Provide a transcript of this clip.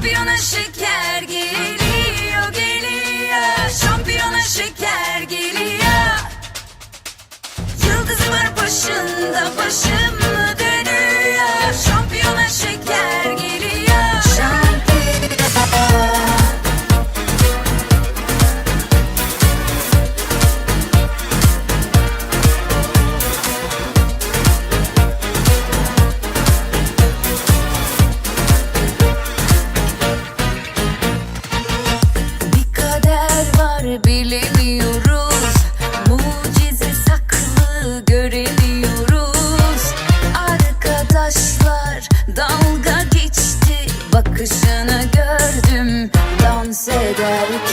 Şampiyona şeker geliyor geliyor. Şampiyona şeker geliyor. Yıldızı var başında başım said that